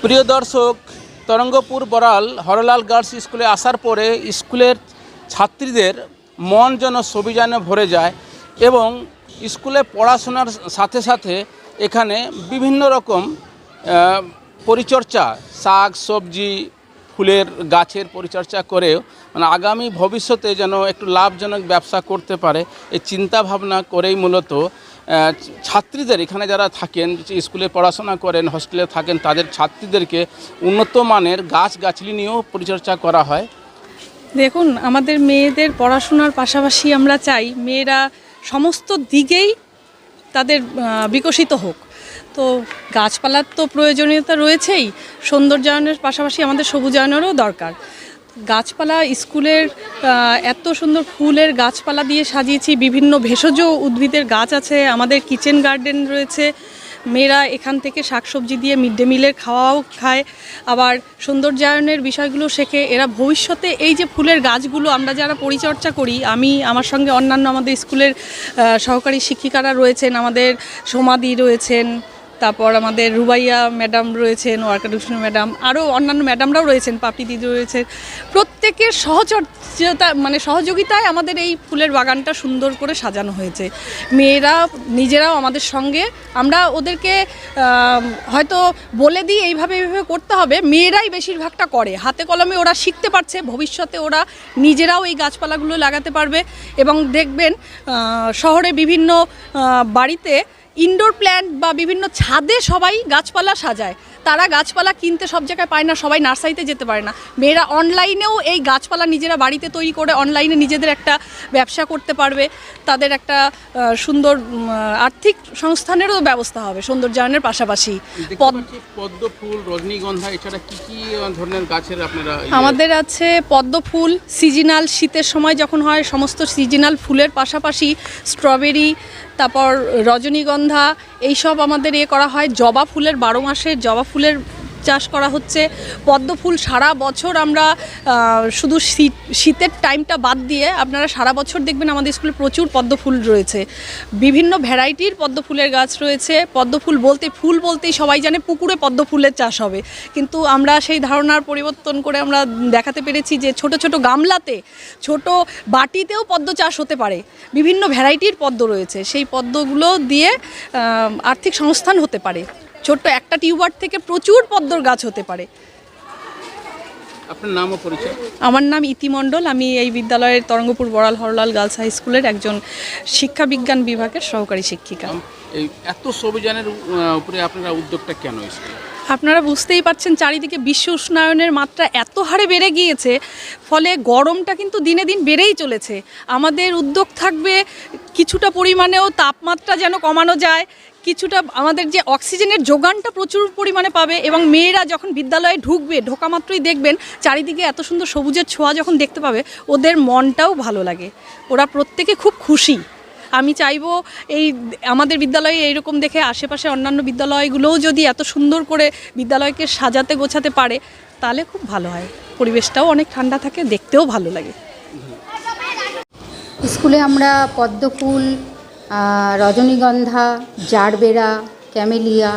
প্রিয় দর্শক তরঙ্গপুর বড়াল হরলাল গার্লস স্কুলে আসার পরে স্কুলের ছাত্রীদের মন যেন সবিজানে ভরে যায় এবং স্কুলে পড়াশোনার সাথে সাথে এখানে বিভিন্ন রকম আহ, পরিচর্যা শাক সবজি ফুলের গাছের পরিচর্যা করেও মানে আগামী ভবিষ্যতে যেন একটু লাভজনক ব্যবসা করতে পারে এই চিন্তাভাবনা করেই মূলত ছাত্রীদের এখানে যারা থাকেন স্কুলে পড়াশোনা করেন হস্টেলে থাকেন, তাদের ছাত্রীদেরকে উন্নত মানের গাছ গাছলি নিয়েও পরিচর্যা করা হয়। দেখুন, আমাদের মেয়েদের পড়াশোনার পাশাপাশি আমরা চাই মেয়েরা সমস্ত দিকেই তাদের বিকশিত হোক। তো গাছপালার তো প্রয়োজনীয়তা রয়েছেই, সৌন্দর্যায়নের পাশাপাশি আমাদের সবুজায়নেরও দরকার। গাছপালা স্কুলের এত সুন্দর ফুলের গাছপালা দিয়ে সাজিয়েছি, বিভিন্ন ভেষজ উদ্ভিদের গাছ আছে, আমাদের কিচেন গার্ডেন রয়েছে। মেয়েরা এখান থেকে শাকসবজি দিয়ে মিড ডে মিলের খাওয়াও খায়। আবার সৌন্দর্যায়নের বিষয়গুলো শেখে, এরা ভবিষ্যতে এই যে ফুলের গাছগুলো আমরা যারা পরিচর্যা করি, আমি, আমার সঙ্গে অন্যান্য আমাদের স্কুলের সহকারী শিক্ষিকারা রয়েছেন, আমাদের সমাধি রয়েছেন তারপর আমাদের রুবাইয়া ম্যাডাম রয়েছেন ওয়ার্কাডুসন ম্যাডাম, আরও অন্যান্য ম্যাডামরাও রয়েছেন পাপড়ি দিদি রয়েছেন। প্রত্যেকের সহচর্যতা মানে সহযোগিতায় আমাদের এই ফুলের বাগানটা সুন্দর করে সাজানো হয়েছে। মেয়েরা, নিজেরাও আমাদের সঙ্গে। আমরা ওদেরকে হয়তো বলে দিই এইভাবে এইভাবে করতে হবে। মেয়েরাই বেশিরভাগটা করে। হাতে কলমে ওরা শিখতে পারছে, ভবিষ্যতে ওরা নিজেরাও এই গাছপালাগুলো লাগাতে পারবে। এবং দেখবেন শহরে বিভিন্ন বাড়িতে ইনডোর প্ল্যান্ট বা বিভিন্ন ছাদে সবাই গাছপালা সাজায়। তারা গাছপালা কিনতে সব জায়গায় পায় না সবাই নার্সারিতে যেতে পারে না। মেয়েরা অনলাইনেও এই গাছপালা নিজেরা বাড়িতে তৈরি করে অনলাইনে নিজেদের একটা ব্যবসা করতে পারবে। তাদের একটা সুন্দর আর্থিক সংস্থানেরও ব্যবস্থা হবে সৌন্দর্যায়নের পাশাপাশি। পদ- পদ্ম ফুল রজনীগন্ধা এছাড়া কি কি ধরনের গাছের আপনারা আমাদের আছে পদ্ম ফুল সিজনাল শীতের সময় যখন হয় সমস্ত সিজনাল ফুলের পাশাপাশি স্ট্রবেরি তারপর রজনীগন্ধা এইসব আমাদের এ করা হয়। জবা ফুলের বারো মাসের জবা ফুলের চাষ করা হচ্ছে। পদ্ম ফুল সারা বছর আমরা শুধু শীত, শীতের টাইমটা বাদ দিয়ে আপনারা সারা বছর দেখবেন আমাদের স্কুলে প্রচুর পদ্ম ফুল রয়েছে। বিভিন্ন ভ্যারাইটির পদ্ম ফুলের গাছ রয়েছে। পদ্ম ফুল বলতে, ফুল বলতেই সবাই জানে পুকুরে পদ্ম ফুলের চাষ হবে। কিন্তু আমরা সেই ধারণার পরিবর্তন করে আমরা দেখাতে পেরেছি যে ছোট ছোট গামলাতে, ছোট বাটিতেও পদ্ম চাষ হতে পারে। বিভিন্ন ভ্যারাইটির পদ্ম রয়েছে। সেই পদ্মগুলো দিয়ে আর্থিক সংস্থান হতে পারে। ছোট্ট একটা টিউবার থেকে প্রচুর পদ্মর গাছ হতে পারে। আপনার নাম ও পরিচয়? আমার নাম ইতিমণ্ডল আমি এই বিদ্যালয়ের তরঙ্গপুর বড়াল হরলাল গার্লস হাই স্কুলের একজন শিক্ষা বিজ্ঞান বিভাগের সহকারী শিক্ষিকা। এই এত সবিজানের উপরে আপনারা উদ্যোগটা কেন আপনারা বুঝতেই পারছেন চারিদিকে বিশ্ব উষ্ণায়নের মাত্রা এত হারে বেড়ে গিয়েছে ফলে গরমটা কিন্তু দিনে দিন বেড়েই চলেছে। আমাদের উদ্যোগ থাকবে কিছুটা পরিমাণেও তাপমাত্রা যেন কমানো যায় কিছুটা আমাদের যে অক্সিজেনের যোগানটা প্রচুর পরিমাণে পাবে এবং মেয়েরা যখন বিদ্যালয়ে ঢুকবে ঢোকা মাত্রই দেখবেন চারিদিকে এত সুন্দর সবুজের ছোঁয়া যখন দেখতে পাবে ওদের মনটাও ভালো লাগে। ওরা প্রত্যেকে খুব খুশি। আমি চাইব এই আমাদের বিদ্যালয়ে এইরকম দেখে আশেপাশে অন্যান্য বিদ্যালয়গুলোও যদি এত সুন্দর করে বিদ্যালয়কে সাজাতে গোছাতে পারে তাহলে খুব ভালো হয়। পরিবেশটাও অনেক ঠান্ডা থাকে দেখতেও ভালো লাগে। স্কুলে আমরা পদ্ম ফুল আহ, রজনীগন্ধা জারবেরা ক্যামেলিয়া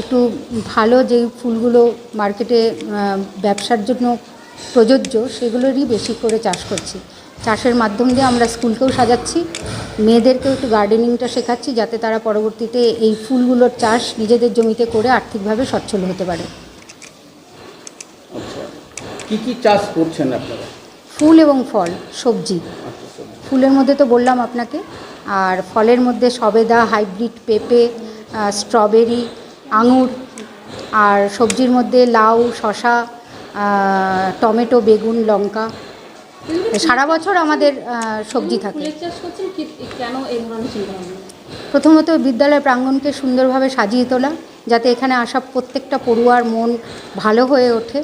একটু ভালো যেই ফুলগুলো মার্কেটে ব্যবসার জন্য প্রযোজ্য সেগুলোরই বেশি করে চাষ করছি। চাষের মাধ্যম দিয়ে আমরা স্কুলকেও সাজাচ্ছি মেয়েদেরকেও একটু গার্ডেনিংটা শেখাচ্ছি যাতে তারা পরবর্তীতে এই ফুলগুলোর চাষ নিজেদের জমিতে করে আর্থিকভাবে সচ্ছল হতে পারে। আচ্ছা কি কি চাষ করছেন আপনারা? ফুল এবং ফল সবজি। ফুলের মধ্যে তো বললাম আপনাকে আর ফলের মধ্যে সবেদা হাইব্রিড পেঁপে স্ট্রবেরি আঙুর আর সবজির মধ্যে লাউ শশা টমেটো বেগুন লঙ্কা। সারা বছর আমাদের সবজি থাকে। প্রথমত বিদ্যালয় প্রাঙ্গণকে সুন্দরভাবে সাজিয়ে তোলা যাতে এখানে আসা প্রত্যেকটা পড়ুয়ার মন ভালো হয়ে ওঠে।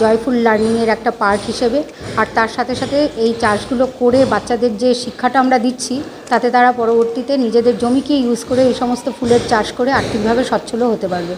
জয়ফুল লার্নিংয়ের একটা পার্ট হিসেবে। আর তার সাথে সাথে এই চাষগুলো করে বাচ্চাদের যে শিক্ষাটা আমরা দিচ্ছি, তাতে তারা পরবর্তীতে নিজেদের জমিকে ইউজ করে এই সমস্ত ফুলের চাষ করে আর্থিকভাবে স্বচ্ছলও হতে পারবে।